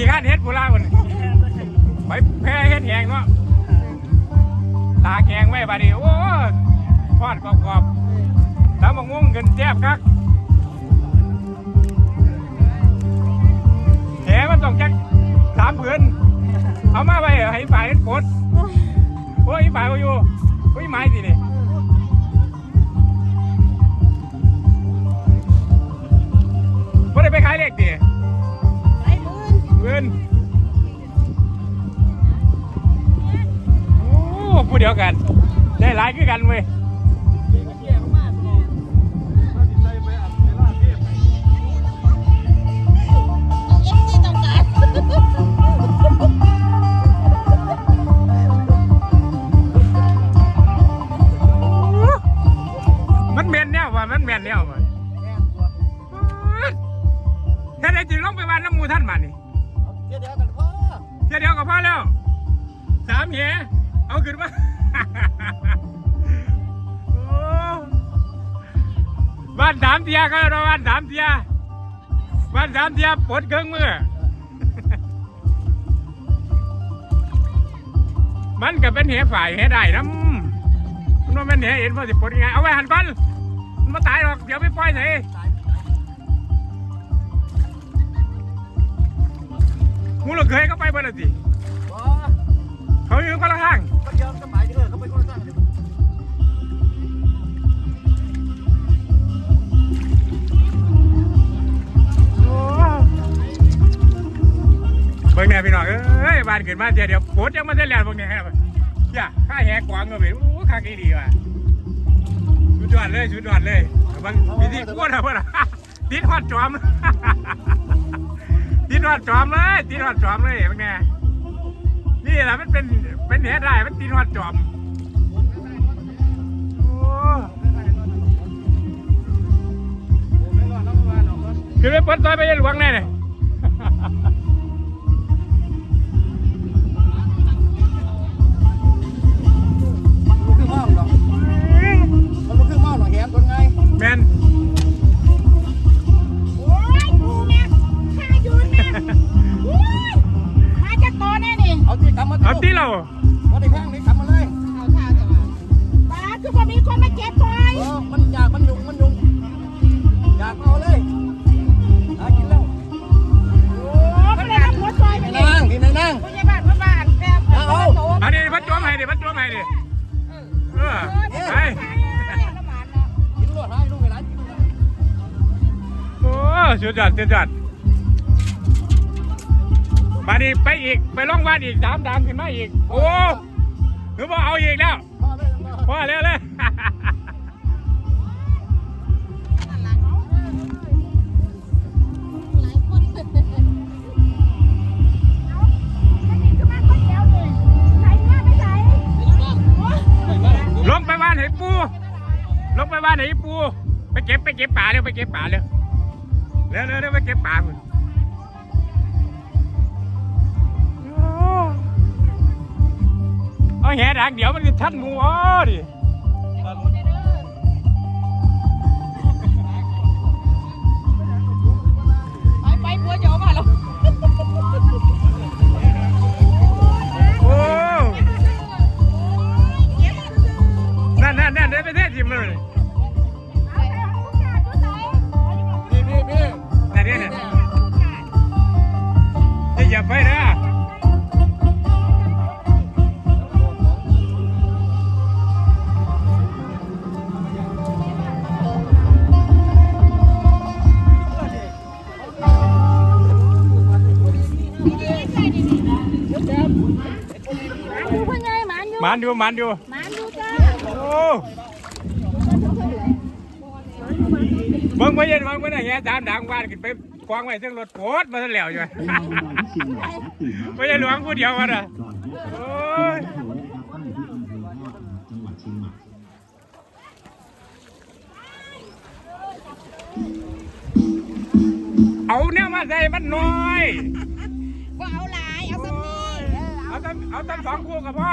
กี่ขั้นเฮ็ดผู้ล่าวันไปแพ้เฮ็ดแหงเนาะตาแกงไว้บาดีโอ้ทอดกรอบๆตำบักงุ้งกันแซ่บคักแหมันต้องจักสามเผืนเอามาไว้ให้ฝ่ายเฮ็ดกดโอ้ยฝ่ายเขาอยู่โอ้ยไม้สินี่บ่ได้ไปขายเลขดิ มืนเงินโอ้ผู้เดียวกัน ได้หลายคือกันเว้ยเอฟซีต้องการมันแม่นแนวว่ะมันแม่นแนวว่ะท่านไอ้จริงลงไปวันน้ำหมูท่านมานี่ เดียวเดียวกันพ่อเดี๋ยวเดียวก็พอแล้วสามเหเอาขึ้นมา โอ้บ้านสามเทียก็เราบ้านสามเทียบ้านสามเทียปลดเครื่องมือ มันก็เป็นเหฝ่ายเหตุใดนะมันว่ามันเหเห็นว่าสิปลดยังไงเอาไว้หันก่อนมันมาตายหรอกเดี๋ยวไปปล่อยใส่ มูลเคยก็ไปบ่ละสิเขาอยู่คนละข้างก็เดียวสมัยเออเขาไปคนละข้างเบิ่งเนี่ยพี่น้องเอ้ยบ้านขึ้นมาเดี๋ยวเดี๋ยวปลดยังมาได้แล้วพวกเนี้ครับอย่าข้าแหกกวางก็ไปโอ้ข้างนี้ดีว่ะชุดยอดเลยชุดยอดเลยบางวิธีกวนอะเพื่อนติดฮอดจอม ดหอดจอมเลยติดหอดจอมเลยพวกเนี้ยนี่แหละมันเป็นเป็นเหตุได้มันติดหอดจอมโอ้ขึ้นไปเปิดซอยไปยังหลวงแน่เลย เอาตีเราว่าได้แพงนี่กำมาเลยเอาท่าจะมาป้าคือพอมีคนมาเก็บคอยเออมันอยากมันยุงมันยุงอยากเอาเลยหากินแล้วโอ้ไม่ได้รับหัวซอยไปนี่เลยนั่งนี่นั่งผู้ใหญ่บ้านผู้บ้านแซ่บเอาอันนี้พัดจวมให้ดิพัดจวมให้ดิเออไปกินรวดให้ลูกไปร้านกินรวดโอ้สุดยอดสุดยอด มาดิไปอีกไปล่องบ้านอีกสามดามขึ้นมาอีก โอ้หรือว่าเอาอีกแล้วพ่อเลยพ่อพอแล้วเลยลงไปบ้านไหนปูลงไปบ้านไหนปูไปเก็บไปเก็บป่าเร็วไปเก็บป่าเร็วเร็วเร็วเร็วไปเก็บป่าคุณ เอาแห่ดังเดี๋ยวมันจะทันงูอ๋อดิ หมันดูหมันดูโอ้เบิ่งไปเย็นเบิ่งไปไหนแง่ตามดังบ้านขึ้นไปกวางไว้ซึ่งรถโพดมาซะแล้วอยู่ไม่ใช่หลวงผู้เดียวกันอะโอ้ยเอาเนี่ยมาใส่มันน้อยว่าเอาหลาย เอาซ้ำนี่เอาตั้งเอาตั้งสองคู่กับพ่อ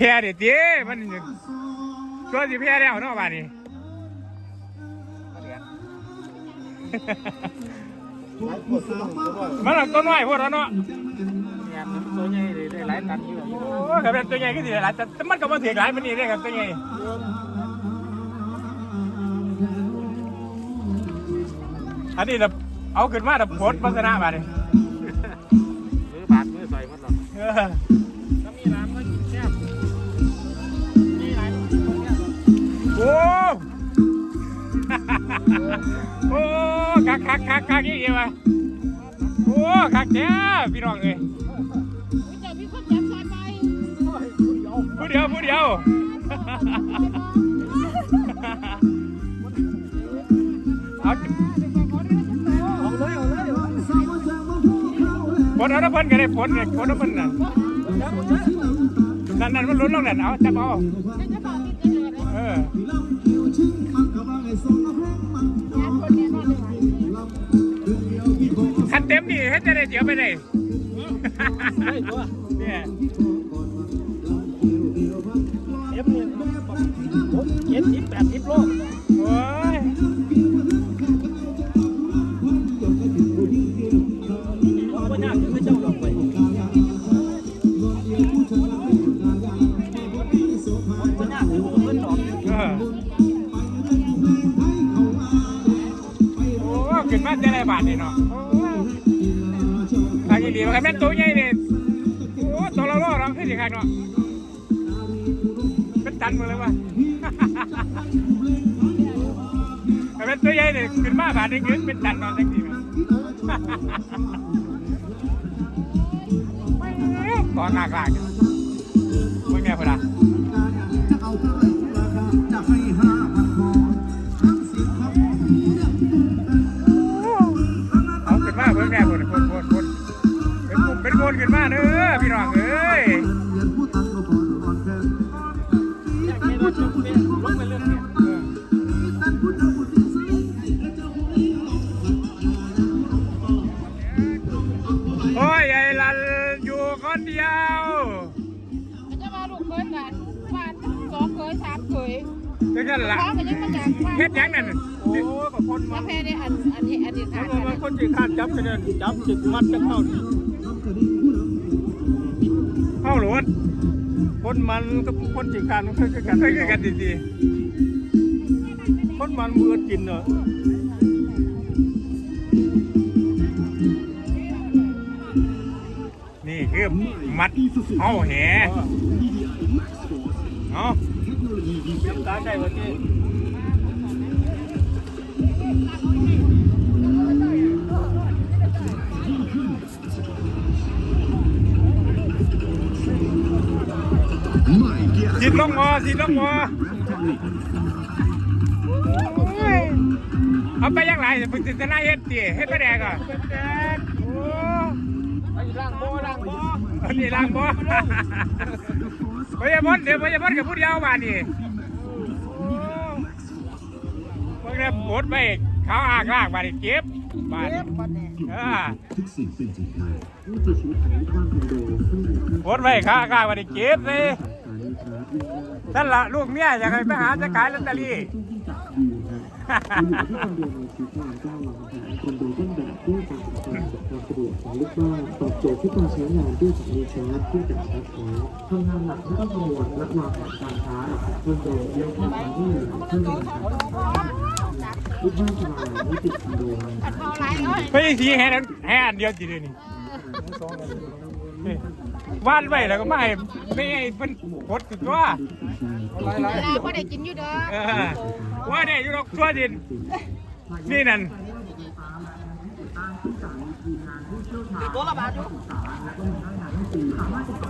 พร่เด็ดเจ้มันตัวสิแพร่แล้วเนาะบ้านนี้มันหลังตัวน้อยพวกเราเนาะเนี่ยมันตัวใหญ่เลยได้หลายตันอยู่โอ้ยก็เป็นตัวใหญ่ก็สิหลายแต่แต่มันก็มาถือหลายมันนี่ได้ครับตัวใหญ่อันนี้แบบเอาขึ้นมาแบบโพสต์พัฒนาบ้านนี้มือบาดมือใส่หมดหรอ โอ้คักคักคักคักยี่เดียวอะโอ้คักแท้พี่น้องเอ้ยอุ๊ยเจ้ามีคนจับสายไปผู้เดียวผู้เดียวเอาเอาเลยเอาเลยผลเอาน้ำเพิ่นก็ได้ผลเนี่ยผลน้ำเพิ่นน่ะนั่นนั่นมันลุ้นลงนั่นเอาจับเอา เลยเออแอบคนเนี่ยนอนเลยว่ะคันเต็มนี่เฮ็ดจะได้เจียวไปได้ได้ตัวเนี่ย ขึ้นมาจะได้บาทนี่เนาะโอ้ยทางนี้ดีว่าแม่นตัวใหญ่เนี่ยโอ้ตัวละโลเราขึ้นสิครับเนาะเป็นตันหมดเลยว่ะแต่เป็นตัวใหญ่เนี่ยขึ้นมาบาทนึงขึ้นเป็นตันนอนจังทีมั้ยตอนหนักหลาก ขึ้นมาเด้อพี่น้องเอ้ยโอ้ยไอ้ลันอยู่คนเดียวมันจะมาลูกเคยกันบ้านสองเคยสามเคยก็กันละพ่อก็ยังมาจากบ้านเฮ็ดหยังนั่นโอ้กับคนกามันแฟเนี่ยอันอันนี้อันนี้ขาถ้าดว่าคนจีข้านจับกันนี่ยจับจิตมัดจับเข้านี้ ดคนมันกับคนจีข้านมันเคยกันเคยคือกันดีคนมันมือกินเนอะๆนี่คือมัดเอาแหเอาเป็นตาใจว่าที่ สิลงมอสิลงมอเอาไปยังไงเพิ่งจะน่าเฮ็ดตีเฮ็ดไปแดกอะโอ้ไอ้ล่างโบล่างโบอันนี้ล้างบ่พยาบาลเดี๋ยวพยาบาลกับผู้เดียวมานี่พวกนี้ปวดไปเขาอากลากมาดิเก็บมาดิเออทุกสิ่งเป็นจริงได้ผู้จะชีวิตของลูกบ้านคอนโดซึ่งมีผู้ปวดไปเขาอากลากมาดิเก็บเลย สามีครับยิ่งว่านั่นละลูกเมียอยากให้ไปหาจะขายลอตเตอรี่ช่วงที่จับดีครับอยู่ที่คอนโดมีชีวิตความก้าวหลังผ่านคอนโดต้นแบบด้วยการจัดการกับความสะดวกของลูกบ้านตอบโจทย์ที่การใช้งานด้วยสายชาร์จเครื่องจักรชาร์จไฟทำงานหนักไม่ต้องกังวลและวางแผนการชาร์จคอนโดเลี้ยวเข้าทางที่หนึ่งเพื่อเป็นการลูกบ้านสบายไม่ติดคอนโดนะครับเขาหลายร้อยไปสีแห่นั้นแห่อันเดียวจีเดียวนี่ วาดไว้แล้วก็ไม่ให้ไม่ให้เป็นกดติดว่าเวลาก็ได้กินอยู่เด้อเออว่าเนี่ยอยู่ดอกตัวดิน นี่นั่นตัวละบาทอยู่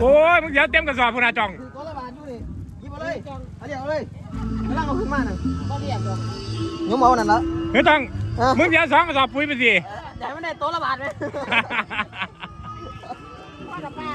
โอ้ยมึงเดี๋ยวเต็มกระสอบพุนาจองตัวละบาทอยู่นี่หยิบมาเลยเอาเดี๋ยวเอาเลยกำลังเอาขึ้นมาน่ะก็เรียกดอกยมเอานั่นละเฮ้ยต้องมึงเดี๋ยวสองกระสอบปุ๋ยไปสิใหญ่ไม่ได้ตัวละบาทเลยพ่อ กับป้า